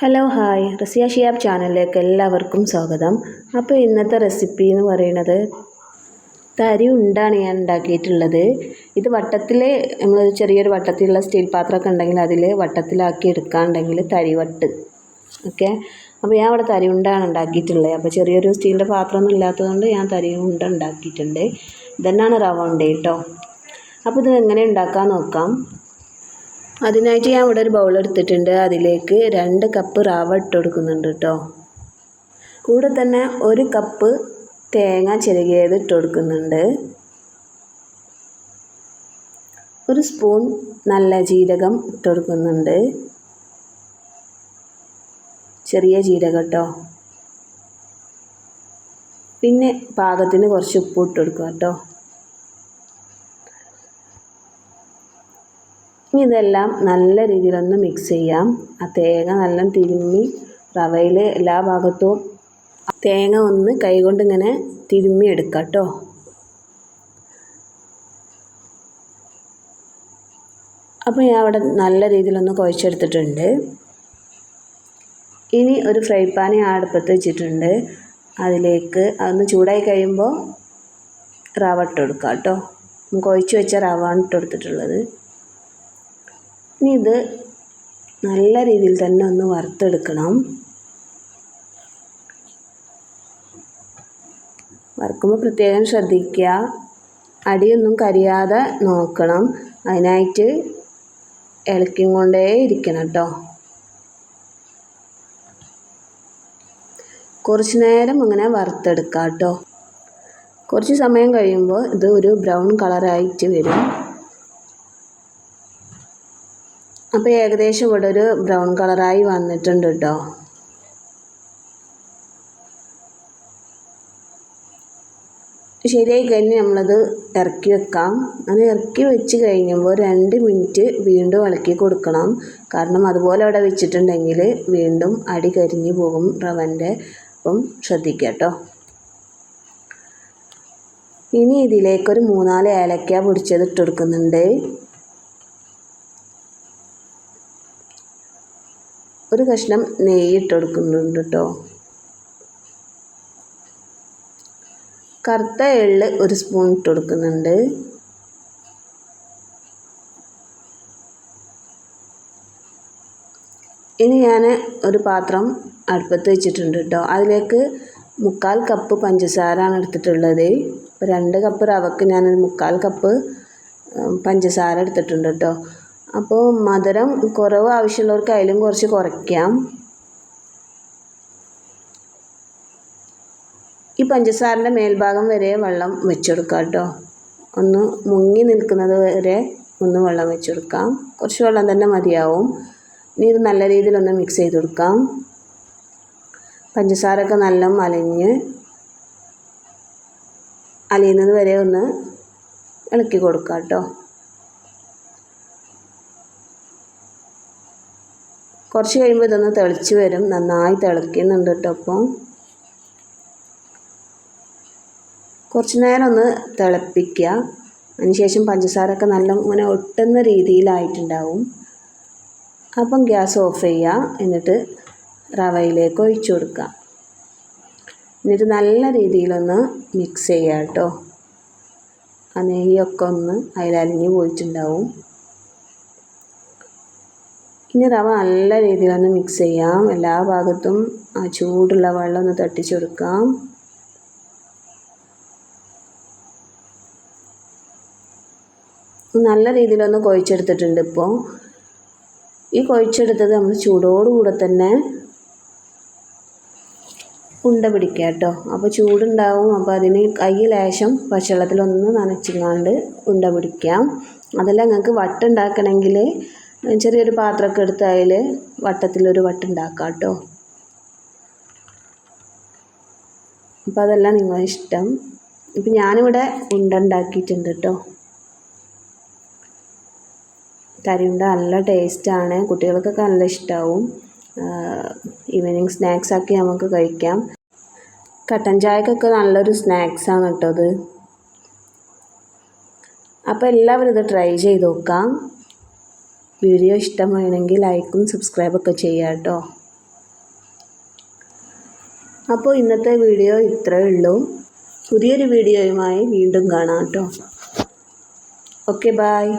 Hello hi. Raziya Shiyab ചാനലിലേക്ക് എല്ലാവർക്കും സ്വാഗതം. അപ്പോൾ ഇന്നത്തെ റെസിപ്പി എന്ന് പറയുന്നത് തരി ഉണ്ടാണ് ഞാൻ ഉണ്ടാക്കിയിട്ടുള്ളത്. ഇത് വട്ടത്തിൽ നമ്മൾ ചെറിയൊരു വട്ടത്തിലുള്ള സ്റ്റീൽ പാത്രമൊക്കെ ഉണ്ടെങ്കിൽ അതിൽ വട്ടത്തിലാക്കി എടുക്കാണ്ടെങ്കിൽ തരിവട്ട് ഓക്കെ? അപ്പോൾ ഞാൻ ഇവിടെ തരി ഉണ്ടാണ് ഉണ്ടാക്കിയിട്ടുള്ളത്. അപ്പോൾ ചെറിയൊരു സ്റ്റീലിന്റെ പാത്രമൊന്നും ഇല്ലാത്തതുകൊണ്ട് ഞാൻ തരി ഉണ്ട ഉണ്ടാക്കിയിട്ടുണ്ട്. ഇതന്നാണ് റവ ഉണ്ട് കേട്ടോ. അപ്പോൾ ഇത് എങ്ങനെ ഉണ്ടാക്കാൻ നോക്കാം. അതിനായിട്ട് ഞാൻ ഇവിടെ ഒരു ബൗൾ എടുത്തിട്ടുണ്ട്. അതിലേക്ക് രണ്ട് കപ്പ് റവ ഇട്ട് കൊടുക്കുന്നുണ്ട് കേട്ടോ കൂടെ തന്നെ ഒരു കപ്പ് തേങ്ങ ചിരകിയത് ഇട്ട് കൊടുക്കുന്നുണ്ട്. ഒരു സ്പൂൺ നല്ല ജീരകം ഇട്ട് കൊടുക്കുന്നുണ്ട്. ചെറിയ ജീരകം കേട്ടോ പിന്നെ പാകത്തിന് കുറച്ച് ഉപ്പ് ഇട്ട് കൊടുക്കുക കേട്ടോ ഇനി ഇതെല്ലാം നല്ല രീതിയിലൊന്ന് മിക്സ് ചെയ്യാം. ആ തേങ്ങ നല്ല തിരുമ്മി റവയിൽ എല്ലാ ഭാഗത്തും തേങ്ങ ഒന്ന് കൈകൊണ്ട് ഇങ്ങനെ തിരുമ്മി എടുക്കാം കേട്ടോ അപ്പോൾ ഞാൻ അവിടെ നല്ല രീതിയിലൊന്ന് കുഴച്ചെടുത്തിട്ടുണ്ട്. ഇനി ഒരു ഫ്രൈ പാൻ ഞാൻ അടുപ്പത്ത് വെച്ചിട്ടുണ്ട്. അതിലേക്ക് അതൊന്ന് ചൂടായി കഴിയുമ്പോൾ റവ ഇട്ട് കൊടുക്കാം കേട്ടോ കുഴച്ച് വെച്ച റവ ആണ് ഇട്ട് കൊടുത്തിട്ടുള്ളത്. ഇനി ഇത് നല്ല രീതിയിൽ തന്നെ ഒന്ന് വറുത്തെടുക്കണം. വറുക്കുമ്പോൾ പ്രത്യേകം ശ്രദ്ധിക്കുക. അടിയൊന്നും കരിയാതെ നോക്കണം. അതിനായിട്ട് ഇളക്കും കൊണ്ടേ ഇരിക്കണം കേട്ടോ. കുറച്ച് നേരം അങ്ങനെ വറുത്തെടുക്കാം കേട്ടോ. കുറച്ച് സമയം കഴിയുമ്പോൾ ഇത് ഒരു ബ്രൗൺ കളറായിട്ട് വരും. അപ്പോൾ ഏകദേശം ഇവിടെ ഒരു ബ്രൗൺ കളറായി വന്നിട്ടുണ്ട് കേട്ടോ ശരിയായി കഴിഞ്ഞ് നമ്മളത് ഇറക്കി വെക്കാം. അത് ഇറക്കി വെച്ച് കഴിഞ്ഞപ്പോൾ രണ്ട് മിനിറ്റ് വീണ്ടും ഇളക്കി കൊടുക്കണം. കാരണം അതുപോലെ അവിടെ വെച്ചിട്ടുണ്ടെങ്കിൽ വീണ്ടും അടി കരിഞ്ഞു പോകും. റവന്റെ അപ്പം ശ്രദ്ധിക്കുക കേട്ടോ ഇനി ഇതിലേക്കൊരു മൂന്നാൽ ഏലക്ക പൊടിച്ചത് ഇട്ട് കൊടുക്കുന്നുണ്ട്. ഒരു കഷ്ണം നെയ്യ് ഇട്ട് കൊടുക്കുന്നുണ്ട് കേട്ടോ കറുത്ത എള്ള് ഒരു സ്പൂൺ ഇട്ട് കൊടുക്കുന്നുണ്ട് ഇനി ഞാൻ ഒരു പാത്രം അടുപ്പത്ത് വെച്ചിട്ടുണ്ട് കേട്ടോ അതിലേക്ക് മുക്കാൽ കപ്പ് പഞ്ചസാരയാണ് എടുത്തിട്ടുള്ളത്. രണ്ട് കപ്പ് റവക്ക് ഞാനൊരു മുക്കാൽ കപ്പ് പഞ്ചസാര എടുത്തിട്ടുണ്ട് കേട്ടോ അപ്പോൾ മധുരം കുറവ് ആവശ്യമുള്ളവർക്ക് അതിലും കുറച്ച് കുറയ്ക്കാം. ഈ പഞ്ചസാരന്റെ മേൽഭാഗം വരെ വെള്ളം വെച്ചെടുക്കാം കേട്ടോ. ഒന്ന് മുങ്ങി നിൽക്കുന്നത് വരെ ഒന്ന് വെള്ളം വെച്ചെടുക്കാം. കുറച്ച് വെള്ളം തന്നെ മതിയാവും. ഇനി ഇത് നല്ല രീതിയിലൊന്ന് മിക്സ് ചെയ്ത് കൊടുക്കാം. പഞ്ചസാരൊക്കെ നല്ല അലിഞ്ഞ് അലിയുന്നത് വരെ ഒന്ന് ഇളക്കി കൊടുക്കാം കേട്ടോ. കുറച്ച് കഴിയുമ്പോൾ ഇതൊന്ന് തിളച്ച് വരും. നന്നായി തിളയ്ക്കുന്നുണ്ട് കേട്ടോ അപ്പം കുറച്ച് നേരം ഒന്ന് തിളപ്പിക്കുക. അതിനുശേഷം പഞ്ചസാരൊക്കെ നല്ല ഇങ്ങനെ ഒട്ടുന്ന രീതിയിലായിട്ടുണ്ടാവും. അപ്പം ഗ്യാസ് ഓഫ് ചെയ്യുക. എന്നിട്ട് റവയിലേക്ക് ഒഴിച്ചു കൊടുക്കുക. എന്നിട്ട് നല്ല രീതിയിലൊന്ന് മിക്സ് ചെയ്യുക കേട്ടോ ആ നെയ്യൊക്കെ ഒന്ന് അതിലരിഞ്ഞ് പോയിട്ടുണ്ടാവും. ഇനി റവ നല്ല രീതിയിൽ ഒന്ന് മിക്സ് ചെയ്യാം. എല്ലാ ഭാഗത്തും ആ ചൂടുള്ള വെള്ളം ഒന്ന് തട്ടിച്ചു കൊടുക്കാം നല്ല രീതിയിലൊന്ന് കുഴച്ചെടുത്തിട്ടുണ്ട് ഇപ്പോൾ ഈ കുഴച്ചെടുത്തത് നമ്മൾ ചൂടോടുകൂടെ തന്നെ ഉണ്ട പിടിക്കുക കേട്ടോ. അപ്പോൾ ചൂടുണ്ടാവും. അപ്പോൾ അതിന് കൈ ലേശം പച്ചവെള്ളത്തിലൊന്ന് നനച്ചിങ്ങാണ്ട് ഉണ്ട പിടിക്കാം. അതെല്ലാം നിങ്ങൾക്ക് വട്ടുണ്ടാക്കണമെങ്കിൽ ചെറിയൊരു പാത്രമൊക്കെ എടുത്ത് അതിൽ വട്ടത്തിലൊരു വട്ടുണ്ടാക്കാം കേട്ടോ. അപ്പോൾ അതെല്ലാം നിങ്ങളെ ഇഷ്ടം. ഇപ്പം ഞാനിവിടെ ഉണ്ട ഉണ്ടാക്കിയിട്ടുണ്ട് കേട്ടോ. കരിയുണ്ട നല്ല ടേസ്റ്റാണ്. കുട്ടികൾക്കൊക്കെ നല്ല ഇഷ്ടമാവും ഈവനിങ് സ്നാക്സാക്കി നമുക്ക് കഴിക്കാം. കട്ടൻ ചായക്കൊക്കെ നല്ലൊരു സ്നാക്സാണ് കേട്ടോ അത്. അപ്പോൾ എല്ലാവരും ഇത് ട്രൈ ചെയ്ത് നോക്കാം. വീഡിയോ ഇഷ്ടമാണെങ്കിൽ ലൈക്കും സബ്സ്ക്രൈബൊക്കെ ചെയ്യുക കേട്ടോ. അപ്പോൾ ഇന്നത്തെ വീഡിയോ ഇത്രയേ ഉള്ളൂ. പുതിയൊരു വീഡിയോയുമായി വീണ്ടും കാണാം കേട്ടോ. Okay bye